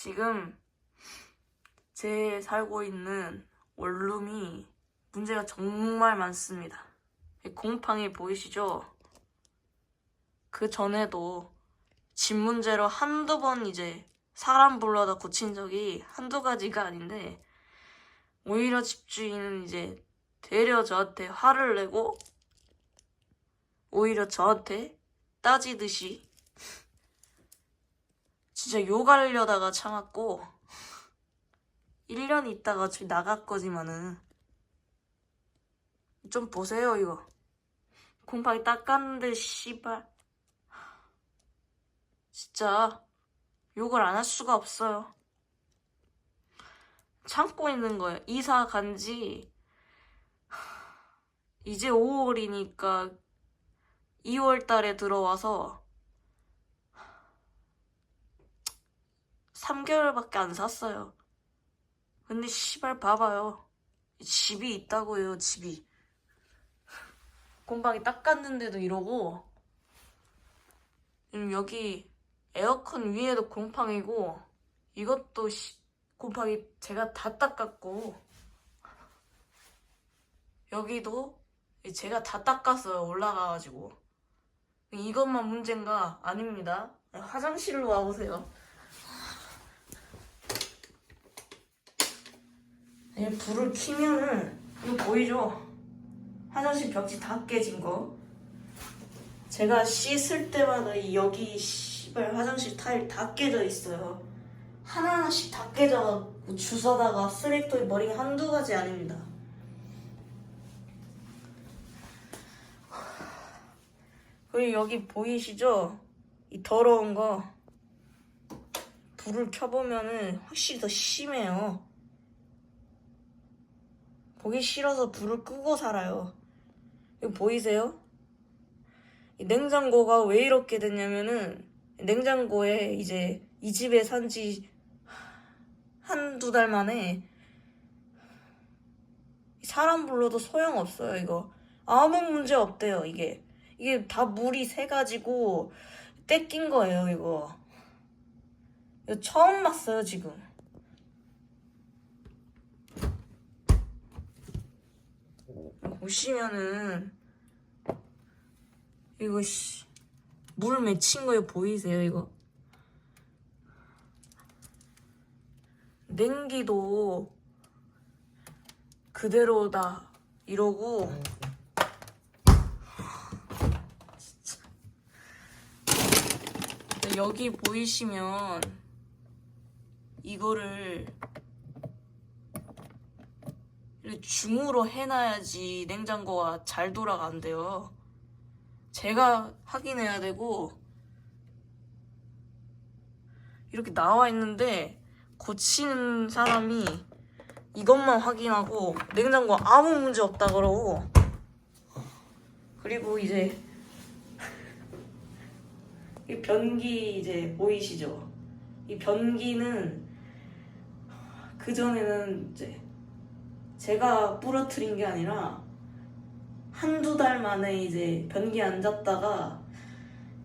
지금 제 살고 있는 원룸이 문제가 정말 많습니다. 이 곰팡이 보이시죠? 그 전에도 집 문제로 한두 번 이제 사람 불러다 고친 적이 한두 가지가 아닌데 오히려 집주인은 이제 되려 저한테 화를 내고 오히려 저한테 따지듯이 진짜 욕하려다가 참았고 1년 있다가 집 나갈 거지만은 좀 보세요 이거. 곰팡이 닦았는데 씨발. 진짜 욕을 안 할 수가 없어요. 참고 있는 거예요. 이사 간지 이제 5월이니까 2월 달에 들어와서 3개월밖에 안 샀어요. 근데 씨발 봐봐요. 집이 있다고요, 집이. 곰팡이 닦았는데도 이러고 지금 여기 에어컨 위에도 곰팡이고 이것도 씨- 곰팡이 제가 다 닦았고 여기도 제가 다 닦았어요 올라가가지고 이것만 문제인가 아닙니다 화장실로 와보세요 이 불을 켜면은 이거 보이죠? 화장실 벽지 다 깨진 거. 제가 씻을 때마다 이 여기 씨발 화장실 타일 다 깨져 있어요. 하나하나씩 다 깨져갖고 주워다가 쓰레기통에 게 한두 가지 아닙니다. 그리고 여기 보이시죠? 이 더러운 거. 불을 켜보면은 확실히 더 심해요. 보기 싫어서 불을 끄고 살아요. 이거 보이세요? 이 냉장고가 왜 이렇게 됐냐면은 냉장고에 이제 이 집에 산 지 한두 달 만에 사람 불러도 소용없어요, 이거. 아무 문제 없대요, 이게. 이게 다 물이 새가지고 떼낀 거예요, 이거. 이거 처음 봤어요, 지금. 보시면은 이거 씨, 물 맺힌 거에 보이세요 이거? 냉기도 그대로다 이러고. 여기 보이시면 이거를 중으로 해놔야지 냉장고가 잘 돌아간대요. 제가 확인해야 되고 이렇게 나와 있는데 고치는 사람이 이것만 확인하고 냉장고 아무 문제 없다 그러고 그리고 이제 이 변기 이제 보이시죠? 이 변기는 그 전에는 이제 제가 부러뜨린 게 아니라 한두 달 만에 이제 변기 앉았다가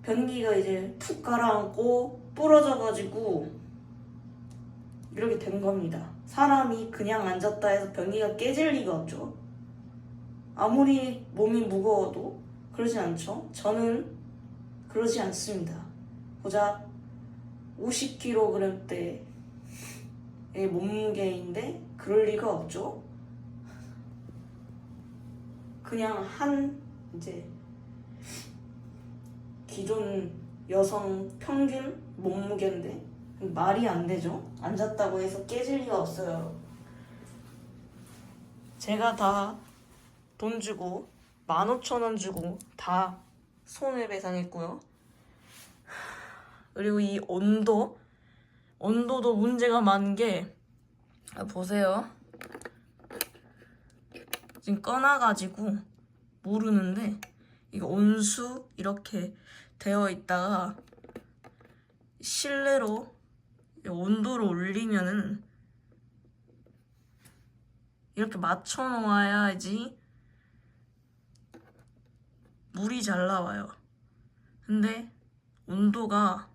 변기가 이제 푹 가라앉고 부러져가지고 이렇게 된 겁니다. 사람이 그냥 앉았다 해서 변기가 깨질 리가 없죠. 아무리 몸이 무거워도 그러지 않죠. 저는 그러지 않습니다. 고작 50kg대의 몸무게인데 그럴 리가 없죠. 그냥 한 이제 기존 여성 평균 몸무게인데 말이 안 되죠. 앉았다고 해서 깨질 리가 없어요. 제가 다 돈 주고 15,000원 주고 다 손해배상했고요. 그리고 이 온도 온도도 문제가 많은 게 아, 보세요. 지금 꺼놔가지고 모르는데 이거 온수 이렇게 되어 있다가 실내로 이 온도를 올리면은 이렇게 맞춰 놓아야지 물이 잘 나와요. 근데 온도가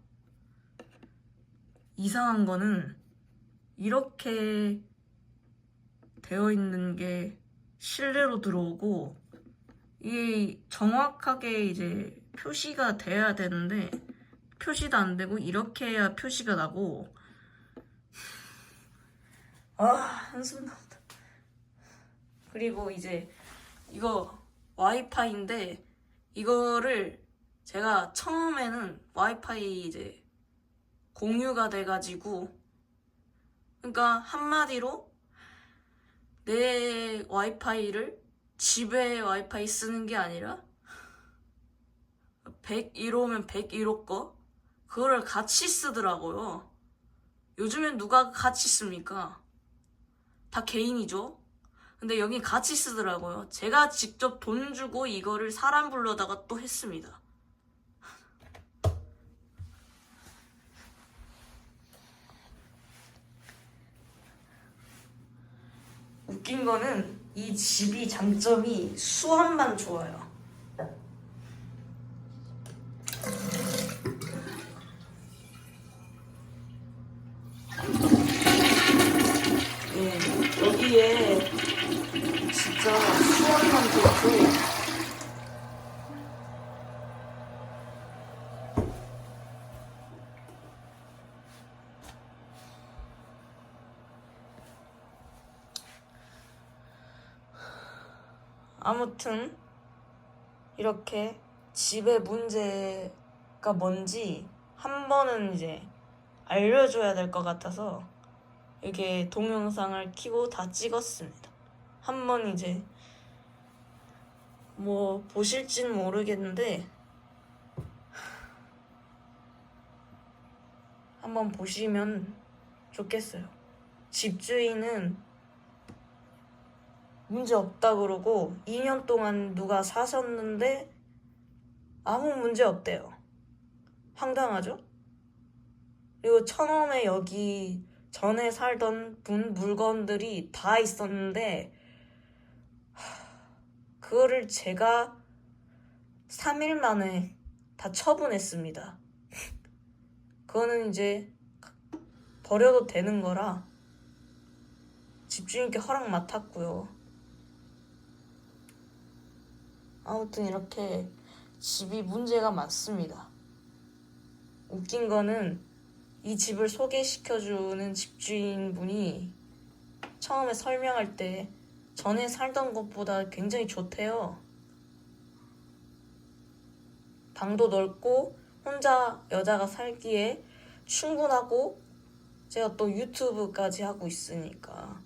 이상한 거는 이렇게 되어 있는 게 실내로 들어오고 이게 정확하게 이제 표시가 돼야 되는데 표시도 안 되고 이렇게 해야 표시가 나고. 아 한숨 나온다. 그리고 이제 이거 와이파이인데 이거를 제가 처음에는 와이파이 이제 공유가 돼가지고 그러니까 한마디로 내 와이파이를 집에 와이파이 쓰는 게 아니라 101호면 101호 거 그거를 같이 쓰더라고요. 요즘엔 누가 같이 씁니까? 다 개인이죠. 근데 여기 같이 쓰더라고요. 제가 직접 돈 주고 이거를 사람 불러다가 또 했습니다. 웃긴 거는 이 집이 장점이 수압만 좋아요. 예, 여기에 진짜 수압만 좋고 아무튼 이렇게 집의 문제가 뭔지 한 번은 이제 알려줘야 될 것 같아서 이렇게 동영상을 켜고 다 찍었습니다. 한 번 이제 뭐 보실진 모르겠는데 한번 보시면 좋겠어요. 집주인은 문제 없다 그러고 2년 동안 누가 사셨는데 아무 문제 없대요. 황당하죠? 그리고 처음에 여기 전에 살던 분 물건들이 다 있었는데 하, 그거를 제가 3일 만에 다 처분했습니다. 그거는 이제 버려도 되는 거라 집주인께 허락 맡았고요. 아무튼 이렇게 집이 문제가 많습니다. 웃긴 거는 이 집을 소개시켜주는 집주인분이 처음에 설명할 때 전에 살던 곳보다 굉장히 좋대요. 방도 넓고 혼자 여자가 살기에 충분하고 제가 또 유튜브까지 하고 있으니까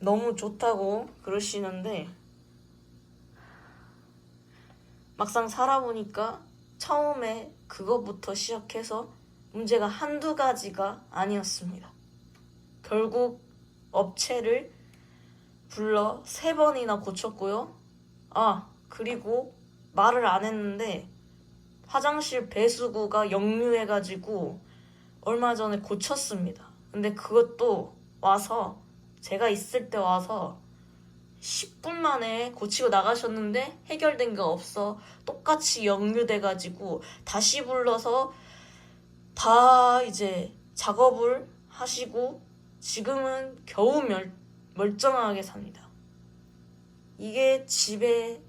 너무 좋다고 그러시는데 막상 살아보니까 처음에 그거부터 시작해서 문제가 한두 가지가 아니었습니다. 결국 업체를 불러 세 번이나 고쳤고요. 아, 그리고 말을 안 했는데 화장실 배수구가 역류해가지고 얼마 전에 고쳤습니다. 근데 그것도 와서 제가 있을 때 와서 10분 만에 고치고 나가셨는데 해결된 게 없어 똑같이 역류돼 가지고 다시 불러서 다 이제 작업을 하시고 지금은 겨우 멸, 멀쩡하게 삽니다. 이게 집의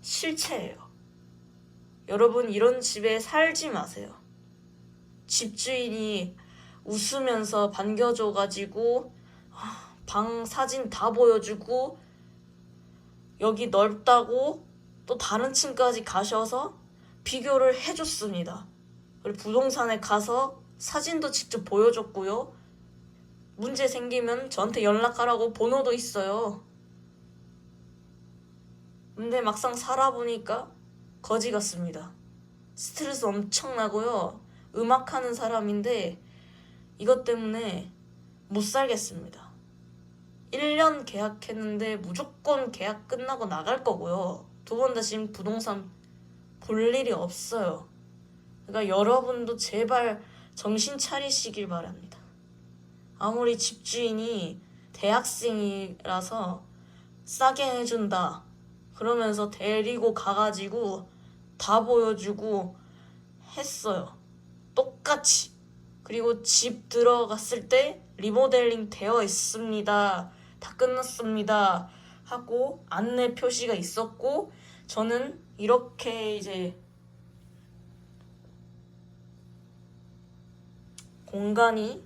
실체예요. 여러분 이런 집에 살지 마세요. 집주인이 웃으면서 반겨줘가지고 아, 방 사진 다 보여주고 여기 넓다고 또 다른 층까지 가셔서 비교를 해줬습니다. 그리고 부동산에 가서 사진도 직접 보여줬고요. 문제 생기면 저한테 연락하라고 번호도 있어요. 근데 막상 살아보니까 거지 같습니다. 스트레스 엄청나고요. 음악하는 사람인데 이것 때문에 못 살겠습니다. 1년 계약했는데 무조건 계약 끝나고 나갈 거고요. 두 번 다시 부동산 볼 일이 없어요. 그러니까 여러분도 제발 정신 차리시길 바랍니다. 아무리 집주인이 대학생이라서 싸게 해준다. 그러면서 데리고 가가지고 다 보여주고 했어요. 똑같이. 그리고 집 들어갔을 때 리모델링 되어 있습니다. 다 끝났습니다. 하고 안내 표시가 있었고 저는 이렇게 이제 공간이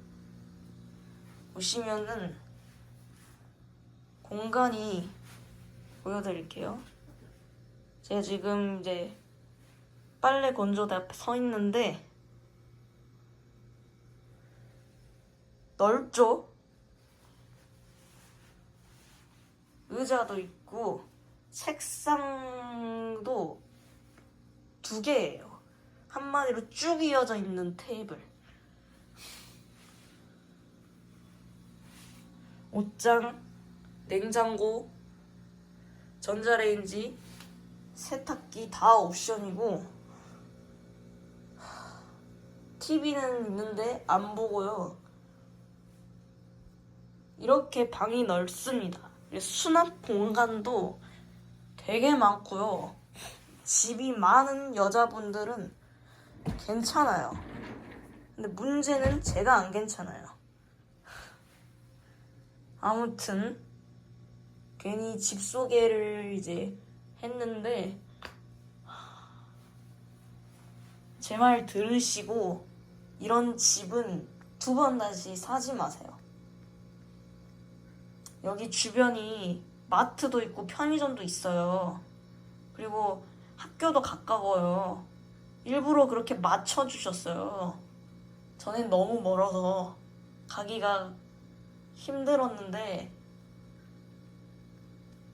보시면은 공간이 보여드릴게요. 제가 지금 이제 빨래 건조대 앞에 서 있는데 넓죠? 의자도 있고 책상도 두 개예요. 한마디로 쭉 이어져 있는 테이블. 옷장, 냉장고, 전자레인지, 세탁기 다 옵션이고 TV는 있는데 안 보고요. 이렇게 방이 넓습니다. 수납 공간도 되게 많고요. 집이 많은 여자분들은 괜찮아요. 근데 문제는 제가 안 괜찮아요. 아무튼 괜히 집 소개를 이제 했는데 제 말 들으시고 이런 집은 두 번 다시 사지 마세요. 여기 주변이 마트도 있고 편의점도 있어요. 그리고 학교도 가까워요. 일부러 그렇게 맞춰주셨어요. 저는 너무 멀어서 가기가 힘들었는데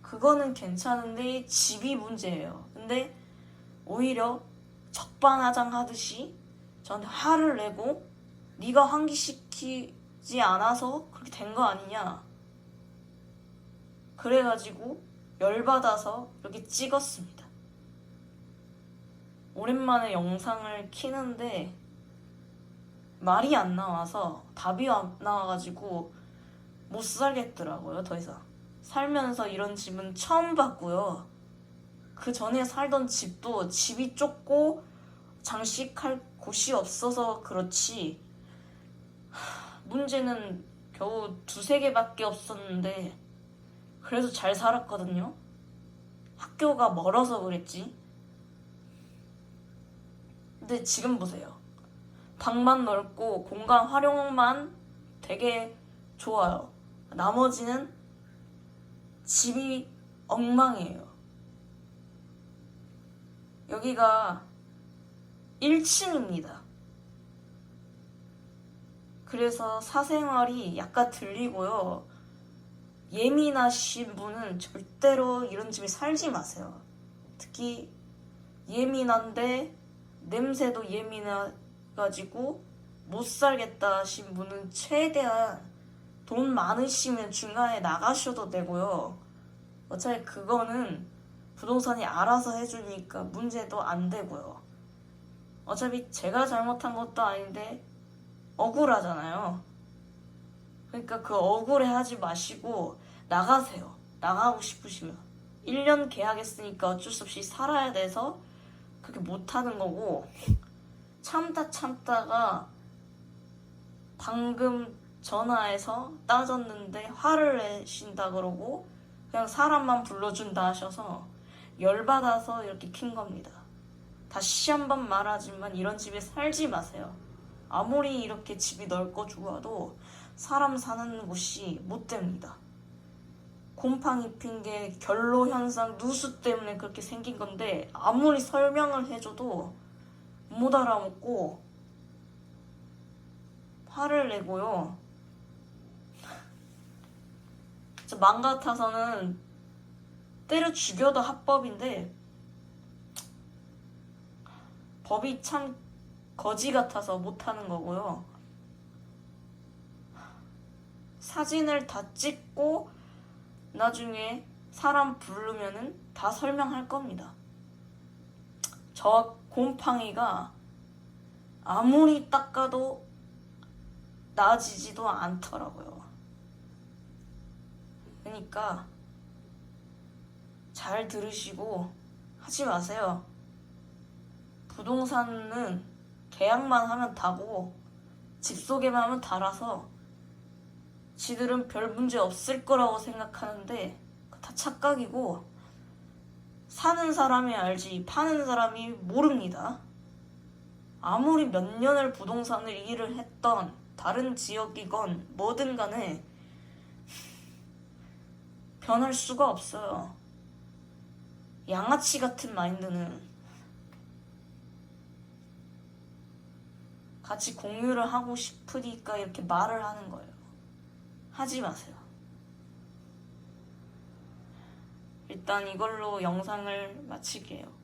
그거는 괜찮은데 집이 문제예요. 근데 오히려 적반하장 하듯이 저한테 화를 내고 네가 환기시키지 않아서 그렇게 된 거 아니냐. 그래가지고 열받아서 이렇게 찍었습니다. 오랜만에 영상을 키는데 말이 안 나와서 답이 안 나와가지고 못 살겠더라고요, 더 이상. 살면서 이런 집은 처음 봤고요. 그 전에 살던 집도 집이 좁고 장식할 곳이 없어서 그렇지. 하, 문제는 겨우 두세 개밖에 없었는데 그래도 잘 살았거든요. 학교가 멀어서 그랬지. 근데 지금 보세요. 방만 넓고 공간 활용만 되게 좋아요. 나머지는 집이 엉망이에요. 여기가 1층입니다. 그래서 사생활이 약간 들리고요. 예민하신 분은 절대로 이런 집에 살지 마세요. 특히 예민한데 냄새도 예민해가지고 못 살겠다 하신 분은 최대한 돈 많으시면 중간에 나가셔도 되고요. 어차피 그거는 부동산이 알아서 해주니까 문제도 안 되고요. 어차피 제가 잘못한 것도 아닌데 억울하잖아요. 그러니까 그 억울해 하지 마시고 나가세요. 나가고 싶으시면. 1년 계약했으니까 어쩔 수 없이 살아야 돼서 그렇게 못하는 거고 참다 참다가 방금 전화해서 따졌는데 화를 내신다 그러고 그냥 사람만 불러준다 하셔서 열받아서 이렇게 킨 겁니다. 다시 한 번 말하지만 이런 집에 살지 마세요. 아무리 이렇게 집이 넓고 좋아도 사람 사는 곳이 못 됩니다. 곰팡이 핑계, 결로 현상, 누수 때문에 그렇게 생긴 건데 아무리 설명을 해줘도 못 알아먹고 화를 내고요. 진짜 맘 같아서는 때려 죽여도 합법인데 법이 참 거지 같아서 못하는 거고요. 사진을 다 찍고 나중에 사람 부르면은 다 설명할 겁니다. 저 곰팡이가 아무리 닦아도 나아지지도 않더라고요. 그러니까 잘 들으시고 하지 마세요. 부동산은 계약만 하면 다고 집 속의 마음은 달아서 지들은 별 문제 없을 거라고 생각하는데 다 착각이고 사는 사람이 알지 파는 사람이 모릅니다. 아무리 몇 년을 부동산을 일을 했던 다른 지역이건 뭐든 간에 변할 수가 없어요. 양아치 같은 마인드는 같이 공유를 하고 싶으니까 이렇게 말을 하는 거예요. 하지 마세요. 일단 이걸로 영상을 마칠게요.